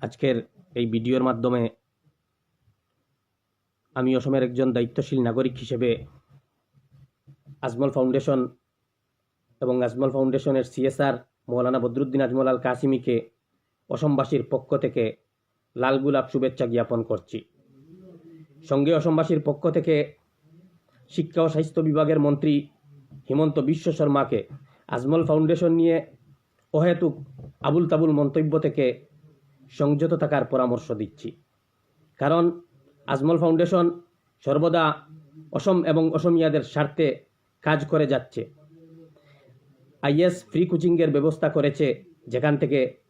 আজকের এই ভিডিওর মাধ্যমে আমি অসমের একজন দায়িত্বশীল নাগরিক হিসেবে আজমল ফাউন্ডেশন এবং আজমল ফাউন্ডেশনের সিএসআর মৌলানা বদরুদ্দিন আজমল আল কাসিমিকে অসমবাসীর পক্ষ থেকে লাল গোলাপ শুভেচ্ছা জ্ঞাপন করছি। সঙ্গে অসমবাসীর পক্ষ থেকে শিক্ষা ও স্বাস্থ্য বিভাগের মন্ত্রী হিমন্ত বিশ্ব শর্মাকে আজমল ফাউন্ডেশন নিয়ে অহেতুক আবুল তাবুল মন্তব্য থেকে সংযত থাকার পরামর্শ দিচ্ছি। কারণ আজমল ফাউন্ডেশন সর্বদা অসম এবং অসমিয়াদের স্বার্থে কাজ করে যাচ্ছে। আইএস ফ্রি কোচিংয়ের ব্যবস্থা করেছে, যেখান থেকে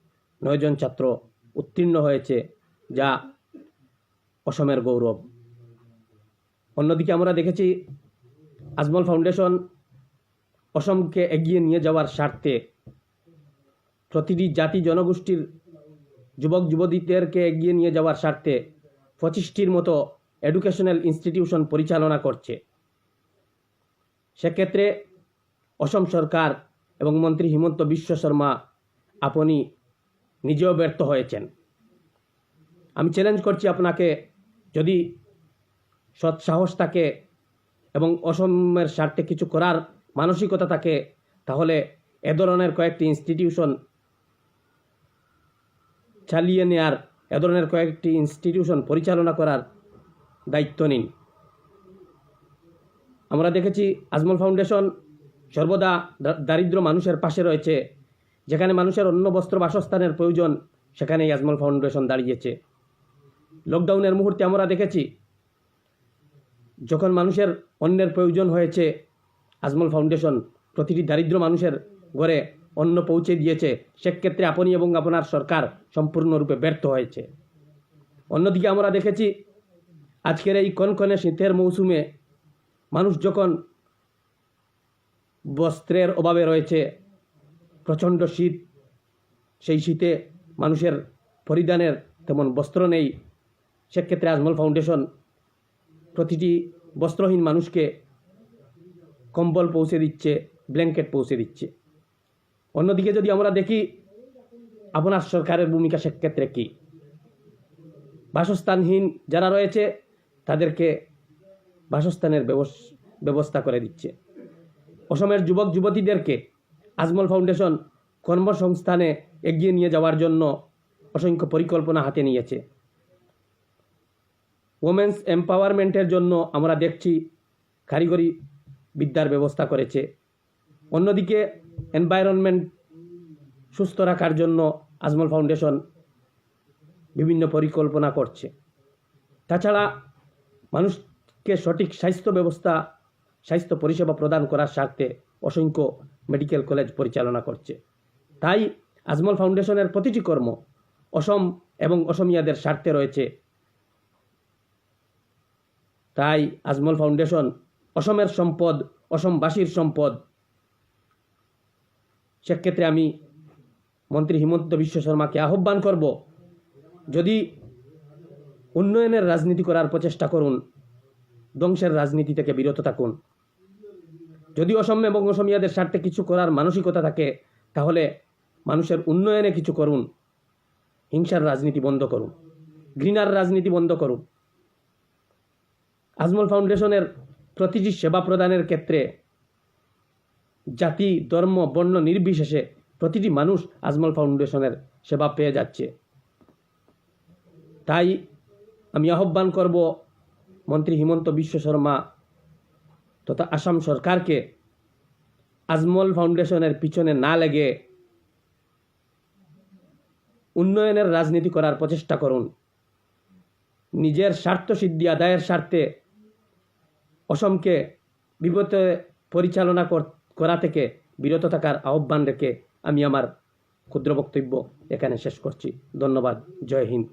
নয়জন ছাত্র উত্তীর্ণ হয়েছে, যা অসমের গৌরব। অন্যদিকে আমরা দেখেছি, আজমল ফাউন্ডেশন অসমকে এগিয়ে নিয়ে যাওয়ার স্বার্থে প্রতিটি জাতি জনগোষ্ঠীর যুবক যুবতীদেরকে এগিয়ে নিয়ে যাওয়ার স্বার্থে পঁচিশটির মতো এডুকেশনাল ইনস্টিটিউশন পরিচালনা করছে। সেক্ষেত্রে অসম সরকার এবং মন্ত্রী হিমন্ত বিশ্ব শর্মা আপনি নিজেও ব্যর্থ হয়েছেন। আমি চ্যালেঞ্জ করছি আপনাকে, যদি সৎ সাহস থাকে এবং অসমের স্বার্থে কিছু করার মানসিকতা থাকে, তাহলে এ ধরনের কয়েকটি ইনস্টিটিউশন চালিয়ে নেয়ার এ ধরনের কয়েকটি ইনস্টিটিউশন পরিচালনা করার দায়িত্ব নিন। আমরা দেখেছি আজমল ফাউন্ডেশন সর্বদা দারিদ্র মানুষের পাশে রয়েছে, যেখানে মানুষের অন্য বস্ত্র বাসস্থানের প্রয়োজন সেখানেই আজমল ফাউন্ডেশন দাঁড়িয়েছে। লকডাউনের মুহূর্তে আমরা দেখেছি, যখন মানুষের অন্যের প্রয়োজন হয়েছে, আজমল ফাউন্ডেশন প্রতিটি দারিদ্র মানুষের ঘরে অন্ন পৌঁছে দিয়েছে, সেক্ষেত্রে আপনি এবং আপনার সরকার সম্পূর্ণরূপে ব্যর্থ হয়েছে। অন্যদিকে আমরা দেখেছি, আজকের এই কনকনে শীতের মৌসুমে মানুষ যখন বস্ত্রের অভাবে রয়েছে, প্রচণ্ড শীত, সেই শীতে মানুষের পরিধানের তেমন বস্ত্র নেই, সেক্ষেত্রে আজমল ফাউন্ডেশন প্রতিটি বস্ত্রহীন মানুষকে কম্বল পৌঁছে দিচ্ছে, ব্ল্যাঙ্কেট পৌঁছে দিচ্ছে। অন্যদিকে যদি আমরা দেখি, আপনার সরকারের ভূমিকা সেক্ষেত্রে কী? বাসস্থানহীন যারা রয়েছে, তাদেরকে বাসস্থানের ব্যবস- ব্যবস্থা করে দিচ্ছে। অসমের যুবক, যুবতীদেরকে আজমল ফাউন্ডেশন কর্মসংস্থানে এগিয়ে নিয়ে যাওয়ার জন্য অসংখ্য পরিকল্পনা হাতে নিয়েছে। ওমেন্স এম্পাওয়ারমেন্টের জন্য আমরা দেখছি কারিগরি বিদ্যার ব্যবস্থা করেছে। অন্যদিকে এনভায়রনমেন্ট সুস্থ রাখার জন্য আজমল ফাউন্ডেশন বিভিন্ন পরিকল্পনা করছে। তাছাড়া মানুষকে সঠিক স্বাস্থ্য ব্যবস্থা, স্বাস্থ্য পরিষেবা প্রদান করার স্বার্থে অসংখ্য মেডিকেল কলেজ পরিচালনা করছে। তাই আজমল ফাউন্ডেশনের প্রতিটি কর্ম অসম এবং অসমিয়াদের স্বার্থে রয়েছে। তাই আজমল ফাউন্ডেশন অসমের সম্পদ, অসমবাসীর সম্পদ সেক্ষেত্রে আমি মন্ত্রী হিমন্ত বিশ্ব শর্মাকে আহ্বান করব, যদি উন্নয়নের রাজনীতি করার প্রচেষ্টা করুন, ধ্বংসের রাজনীতি থেকে বিরত থাকুন। যদি অসম এবং অসমিয়াদের স্বার্থে কিছু করার মানসিকতা থাকে, তাহলে মানুষের উন্নয়নে কিছু করুন, হিংসার রাজনীতি বন্ধ করুন, ঘৃণার রাজনীতি বন্ধ করুন। আজমল ফাউন্ডেশনের প্রতিটি সেবা প্রদানের ক্ষেত্রে জাতি, ধর্ম, বর্ণ নির্বিশেষে প্রতিটি মানুষ আজমল ফাউন্ডেশনের সেবা পেয়ে যাচ্ছে। তাই আমি আহ্বান করব মন্ত্রী হিমন্ত বিশ্ব শর্মা তথা আসাম সরকারকে আজমল ফাউন্ডেশনের পিছনে না লেগে উন্নয়নের রাজনীতি করার প্রচেষ্টা করুন। নিজের স্বার্থ সিদ্ধি আদায়ের স্বার্থে অসমকে বিপদে পরিচালনা কর- করা থেকে বিরত থাকার আহ্বান রেখে আমি আমার ক্ষুদ্র বক্তব্য এখানে শেষ করছি। ধন্যবাদ। জয় হিন্দ।